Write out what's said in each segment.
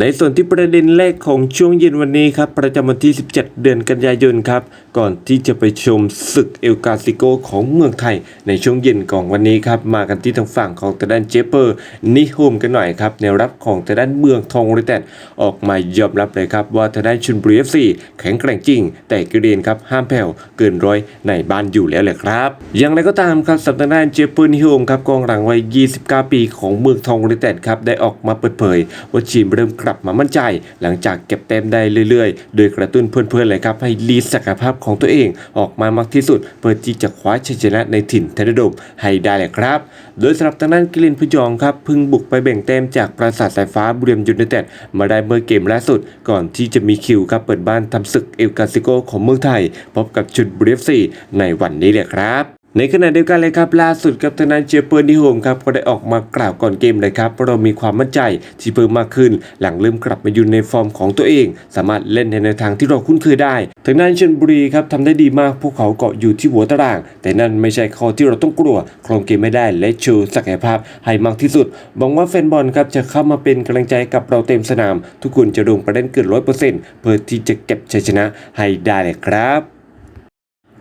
ในส่วนที่ประเด็นแรกของช่วงเย็นวันนี้ครับ ประจำวันที่ 17 เดือนกันยายนครับ ก่อนที่จะไปชมศึกเอลกาซิโกของเมืองไทย ในช่วงเย็นของวันนี้ครับ มากันที่ทางฝั่งของตะด้านเจเปอร์นิโฮมกันหน่อยครับแนวรับของตะด้านเมืองทองริเต็ดออกมายอมรับเลยครับ ว่าทางด้านชุนบุรีเอฟซีแข็งแกร่งจริง แต่กรเรียนครับห้ามแผ่วเกินร้อยในบ้านอยู่แล้วแหละครับ อย่างไรก็ตามครับสำหรับทางด้านเจเปอร์นิโฮมครับกองหลังวัย 29 ปีของเมืองทองริเต็ดครับได้ออกมาเปิดเผยว่าทีมเริ่มกลับมามั่นใจ หลังจากเก็บแต้มได้เรื่อยๆ โดยกระตุ้นเพื่อนๆเลยครับให้ลีดศักยภาพของตัวเองออกมามากที่สุด เพื่อที่จะคว้าชัยชนะในถิ่นเทนดมให้ได้เลยครับ โดยสำหรับทางด้านกิลินพยองครับพึ่งบุกไปแบ่งแต้มจากปราสาทสายฟ้าบุรีรัมย์ยูไนเต็ดมาได้เมื่อเกมล่าสุด ก่อนที่จะมีคิวครับเปิดบ้านทำศึกเอลกาซิโกของเมืองไทย พบกับชุดบรีฟซีในวันนี้เลยครับ ในขณะเดียวกันเลยครับล่าสุดกับทางด้านเจเปอร์นิโฮมครับก็ได้ออกมากล่าวก่อนเกมเลยครับเรามีความมั่นใจที่เพิ่มมากขึ้น หลังเริ่มกลับมาอยู่ในฟอร์มของตัวเอง สามารถเล่นในแนวทางที่เราคุ้นเคยได้ทางด้านชลบุรีครับทำได้ดีมากพวกเขาเกาะอยู่ที่หัวตาราง แต่นั่นไม่ใช่ข้อที่เราต้องกลัวครองเกมไม่ได้และโชว์ศักยภาพให้มากที่สุดหวังว่าแฟนบอลครับจะเข้ามาเป็นกำลังใจกับเราเต็มสนาม ทุกคนจะลงประเด็นเกินร้อยเปอร์เซ็นต์เพื่อที่จะเก็บชัยชนะให้ได้เลยครับ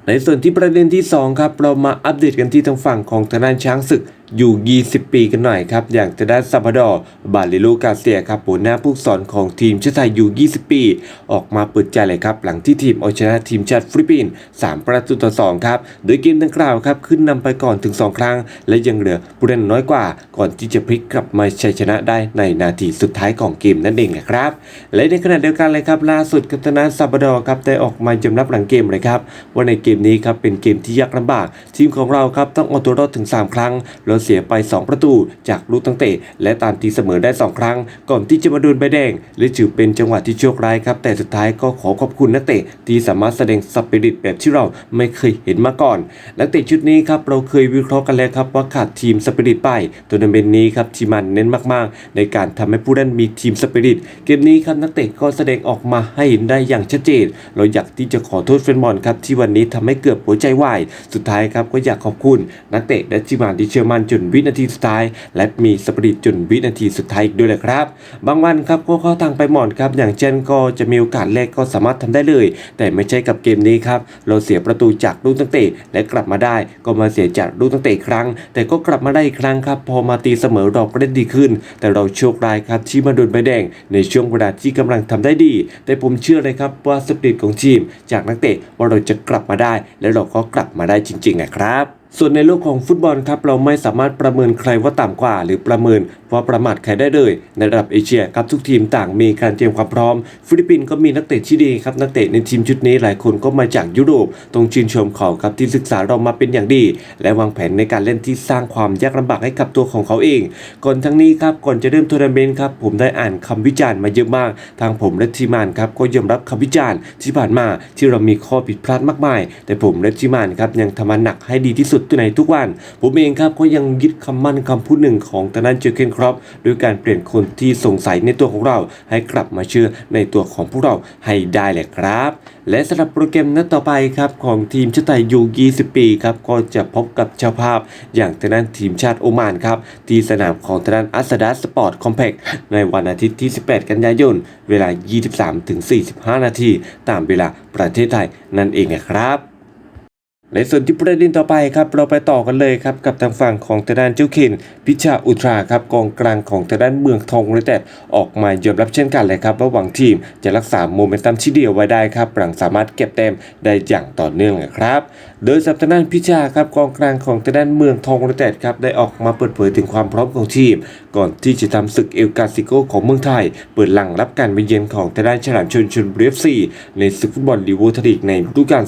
ในส่วนที่ประเด็นที่ 2 ครับ เรามาอัปเดตกันที่ทางฝั่งของทางด้านช้างศึก อยู่ 20 ปีกันหน่อยครับ อย่างทางด้ซาบาดอร์บาลิโลกาเซียครับหัวหน้าผู้สอนของทีมชาติไทยอยู่ 20 ปี ออกมาเปิดใจเลยครับ หลังที่ทีมเอาชนะทีมชาติฟิลิปปินส์3ประตูต่อ 2 ครับ โดยเกมดังกล่าวครับ ขึ้นนำไปก่อนถึง 2 ครั้ง และยังเหลือผู้เล่นน้อยกว่า ก่อนที่จะพลิกกลับมาชัยชนะได้ในนาทีสุดท้ายของเกมนั่นเองนะครับ และในขณะเดียวกันเลยครับล่าสุดกัปตันซาบาดอร์ครับได้ออกมายอมรับหลังเกมเลยครับว่าในเกมนี้ครับเป็นเกมที่ยากลำบาก ทีมของเราครับต้องเอาตัวรอดถึง 3 ครั้งเราเสียไป 2 ประตูจากลูกตั้งเตะ และตามตีเสมอได้ 2 ครั้ง ก่อนที่จะมาโดนใบแดงและถือเป็นจังหวะที่โชคร้ายครับ แต่สุดท้ายก็ขอขอบคุณนักเตะที่สามารถแสดงสปิริตแบบที่เราไม่เคยเห็นมาก่อนนักเตะชุดนี้ครับเราเคยวิเคราะห์กันแล้วครับว่าขาดทีมสปิริตไปตัวนาเมนนี้ครับทีมันเน้นมากๆ ในการทำให้ผู้เล่นมีทีมสปิริตเกมนี้ครับนักเตะก็แสดงออกมาให้เห็นได้อย่างชัดเจน เราอยากที่จะขอโทษแฟนบอลครับที่วันนี้ทำให้เกือบหัวใจวายสุดท้ายครับก็อยากขอบคุณนักเตะและทีมงานที่เชื่อมั่นจุนวินาทีสุดท้าย และมีสปริตจนวินาทีสุดท้ายอีกด้วยแหละครับ บางวันครับก็เข้าทางไปหมอนครับ อย่างเช่นก็จะมีโอกาสแรกก็สามารถทำได้เลย แต่ไม่ใช่กับเกมนี้ครับ เราเสียประตูจากลูกตั้งเตะและกลับมาได้ ก็มาเสียจากลูกตั้งเตะครั้ง แต่ก็กลับมาได้อีกครั้งครับ พอมาตีเสมอเราก็เล่นดีขึ้น แต่เราโชคร้ายครับที่มาโดนใบแดง ในช่วงเวลาที่กำลังทำได้ดี แต่ผมเชื่อเลยครับว่าสปริตของทีม จากนักเตะว่าเราจะกลับมาได้ และเราก็กลับมาได้จริงๆนะครับ ส่วนในโลกของฟุตบอลครับเราไม่สามารถประเมินใครว่าต่ำกว่า หรือประเมินว่าประมาทใครได้เลยในระดับเอเชียครับทุกทีมต่างมีการเตรียมความพร้อม ฟิลิปปินส์ก็มีนักเตะที่ดีครับนักเตะในทีมชุดนี้หลายคนก็มาจากยุโรปต้องชื่นชมเขาครับที่ศึกษาเรามาเป็นอย่างดี และวางแผนในการเล่นที่สร้างความยากลำบากให้กับตัวของเขาเอง ก่อนทั้งนี้ครับก่อนจะเริ่มทัวร์นาเมนต์ครับผมได้อ่านคำวิจารณ์มาเยอะมาก ทางผมและทีมงานครับก็ยอมรับคำวิจารณ์ที่ผ่านมาที่เรามีข้อผิดพลาดมากมาย แต่ผมและทีมงานครับยังทำมันหนักให้ดีที่สุดในทุกวัน ผมเองครับก็ยังยึดคำมั่นคำพูดหนึ่งของทางด้านเจอเกนครอปด้วยการเปลี่ยนคนที่สงสัยในตัวของเรา ให้กลับมาเชื่อในตัวของพวกเราให้ได้แหละครับ และสำหรับโปรแกรมนัดต่อไปครับของทีมชาติไทยยู20 ปีครับก็จะพบกับเจ้าภาพ อย่างทางด้านทีมชาติโอมานครับที่สนามของทางด้านอัสดาสปอร์ตคอมเพล็กซ์ในวันอาทิตย์ที่ 18 กันยายน เวลา 23-45 นาที ตามเวลาประเทศไทยนั่นเองนะครับ ในส่วนที่ประเด็นต่อไปครับเราไปต่อกันเลยครับกับทางฝั่งของทางด้านเจ้าเคนพิชาอุตราครับกองกลางของทางด้านเมืองทองเลยแต่ออกมายอมรับเช่นกันเลยครับว่าหวังทีมจะรักษาโมเมนตัมที่เดียวไว้ได้ครับหลังสามารถเก็บแต้มได้อย่างต่อเนื่องครับโดยสัปดาห์นั้นพิชาครับกองกลางของทางด้านเมืองทองเลยแต่ครับได้ออกมาเปิดเผยถึงความพร้อมของทีม ก่อนที่จะทำศึกเอลกาซิโกของเมืองไทย เปิดหลังรับการไปเยือนของทางด้านฉลามชนชนบรีเอฟซีในศึกฟุตบอลลีวูทลีกในฤดูกาล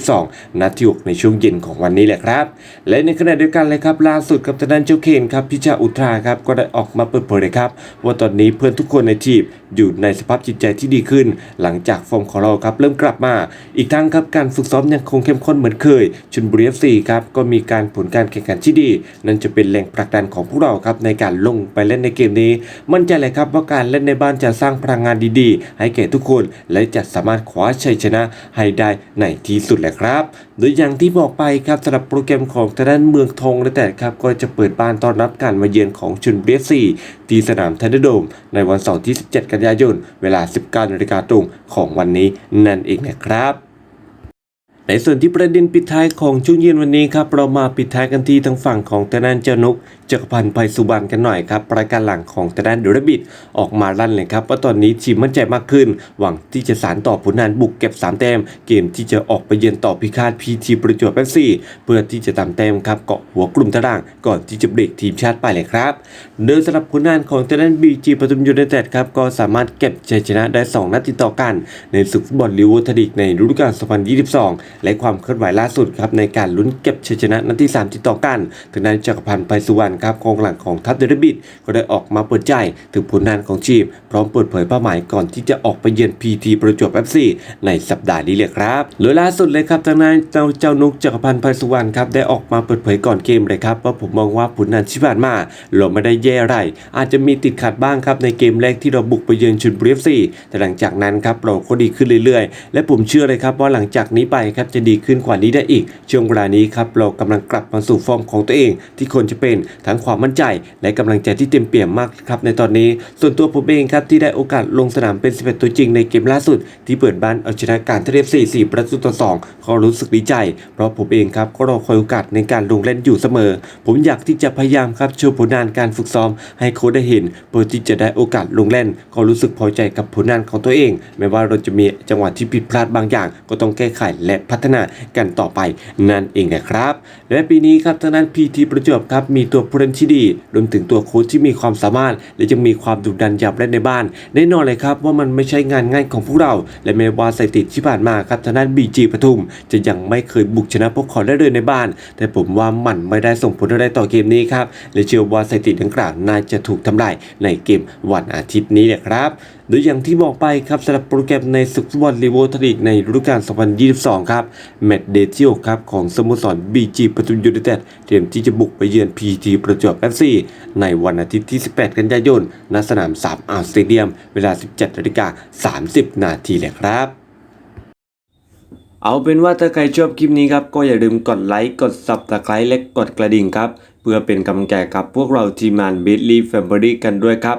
2022นัดที่6ในช่วงเย็นของวันนี้แหละครับ และในขณะเดียวกันเลยครับล่าสุดกับทางด้านเจ้าเคนครับพิชาอุทราครับก็ได้ออกมาเปิดเผยเลยครับว่าตอนนี้เพื่อนทุกคนในทีมอยู่ในสภาพจิตใจที่ดีขึ้น หลังจากฟอร์มของเราครับเริ่มกลับมา อีกทั้งครับการฝึกซ้อมยังคงเข้มข้นเหมือนเคยชุนบุรีเอฟซีครับก็มีการผลการแข่งขันที่ดี นั่นจะเป็นแรงผลักดันของพวกเราครับในการลงไปเล่นในเกมนี้ มั่นใจเลยครับว่าการเล่นในบ้านจะสร้างพลังงานดีๆ ให้แก่ทุกคน และจะสามารถคว้าชัยชนะให้ได้ในที่สุดแหละครับโดยอย่างางที่บอกไปครับสำหรับโปรแกรมของทางด้านเมืองทองและแต่ครับก็จะเปิดบ้านต้อนรับการมาเยือนของชุนเบสซีที่สนามเทนเดอร์โดม ในวันเสาร์ที่ 17 กันยายน เวลา 19นาฬิกาตรงของวันนี้นั่นเองนะครับในส่วนที่ประเด็นปิดท้ายของช่วงเย็นวันนี้ครับเรามาปิดท้ายกันที่ทางฝั่งของทนานเจานุก จักรพันธ์ไพสุบรรณกันหน่อยครับประการหลังของตะนันเดูรบิดออกมาลั่นเลยครับว่าตอนนี้ทีมมั่นใจมากขึ้น หวังที่จะสานต่อผลงานบุกเก็บ 3 แต้ม เกมที่จะออกไปเยือนต่อพิฆาตพีทีประจวบเอฟซีเพื่อที่จะตามแต้มครับเกาะหัวกลุ่มตาราง ก่อนที่จะเบรกทีมชาติไปเลยครับโดยสำหรับผลงานของตะนันบีจีปทุมยูไนเต็ดครับก็สามารถเก็บชัยชนะได้สองนัดติดต่อกัน ในศึกฟุตบอลลีวูทดิกในฤดูกาล 2022 และความเคลื่อนไหวล่าสุดครับในการลุ้นเก็บชัยชนะนัดที่ 3 ติดต่อกันทางด้านจักรพันธ์ไพสุวรรณครับกองหลังของทัพเดรบิดก็ได้ออกมาเปิดใจถึงผลงานของทีม พร้อมเปิดเผยเป้าหมายก่อนที่จะออกไปเยือนพีทีประจวบเอฟซีในสัปดาห์นี้เลยครับโดยล่าสุดเลยครับทางด้านเจ้าเจ้านุกจักรพันธ์ไพสุวรรณครับได้ออกมาเปิดเผยก่อนเกมเลยครับว่าผมมองว่าผลงานที่ผ่านมาเราไม่ได้แย่อะไรอาจจะมีติดขัดบ้างครับในเกมแรกที่เราบุกไปเยือนชลบุรีเอฟซีแต่หลังจากนั้นครับเราก็ดีขึ้นเรื่อยๆ และผมเชื่อเลยครับว่าหลังจากนี้ไปครับจะดีขึ้นกว่านี้ได้อีก ช่วงเวลานี้ครับเรากำลังกลับมาสู่ฟอร์มของตัวเองที่ควรจะเป็นททั้งความมั่นใจและกำลังใจที่เต็มเปี่ยมมากครับในตอนนี้ ส่วนตัวผมเองครับที่ได้โอกาสลงสนามเป็น 11 ตัวจริงในเกมล่าสุด ที่เปิดบ้านเอาชนะการทะเลฟ4 4 ประตูต่อ 2 ก็รู้สึกดีใจ เพราะผมเองครับก็รอคอยโอกาสในการลงเล่นอยู่เสมอ ผมอยากที่จะพยายามครับโชว์ผลงานการฝึกซ้อม ให้โค้ชได้เห็นเพื่อที่จะได้โอกาสลงเล่น ก็รู้สึกพอใจกับผลงานของตัวเอง แม้ว่าเราจะมีจังหวะที่ผิดพลาดบางอย่าง ก็ต้องแก้ไขและพัฒนากันต่อไปนั่นเองนะครับ และปีนี้ครับทางด้านพีทีประจวบครับมีตัวผู้เล่นที่ดีรวมถึงตัวโค้ชที่มีความสามารถ และยังมีความดุดันยับเล่นในบ้าน แน่นอนเลยครับว่ามันไม่ใช่งานง่ายของพวกเรา และแม้ว่าสถิติที่ผ่านมาครับทางด้านบีจีปทุม จะยังไม่เคยบุกชนะพวกเขาได้เลยในบ้าน แต่ผมว่ามันไม่ได้ส่งผลอะไรต่อเกมนี้ครับและเชื่อว่าสถิติดังกล่าวน่าจะถูกทำลายในเกมวันอาทิตย์นี้แหละครับ โดยอย่างที่บอกไปครับสำหรับโปรแกรมในศึกฟุตบอลลีโวทลีกในฤดูกาล 2022 ครับ แมตช์เดย์ที่6ครับของสโมสร BG ปทุมยูไนเต็ดเตรียมที่จะบุกไปเยือน PT ประจวบ FC ในวันอาทิตย์ที่ 18 กันยายน ณ สนาม3อาร์สเตเดียม เวลา 17นาฬิกา30 นาทีเลยครับเอาเป็นว่าถ้าใครชอบคลิปนี้ครับ ก็อย่าลืมกดไลค์ กด Subscribe และกดกระดิ่งครับ เพื่อเป็นกำลังใจกับพวกเราทีมงาน b i t l y Family กันด้วยครับ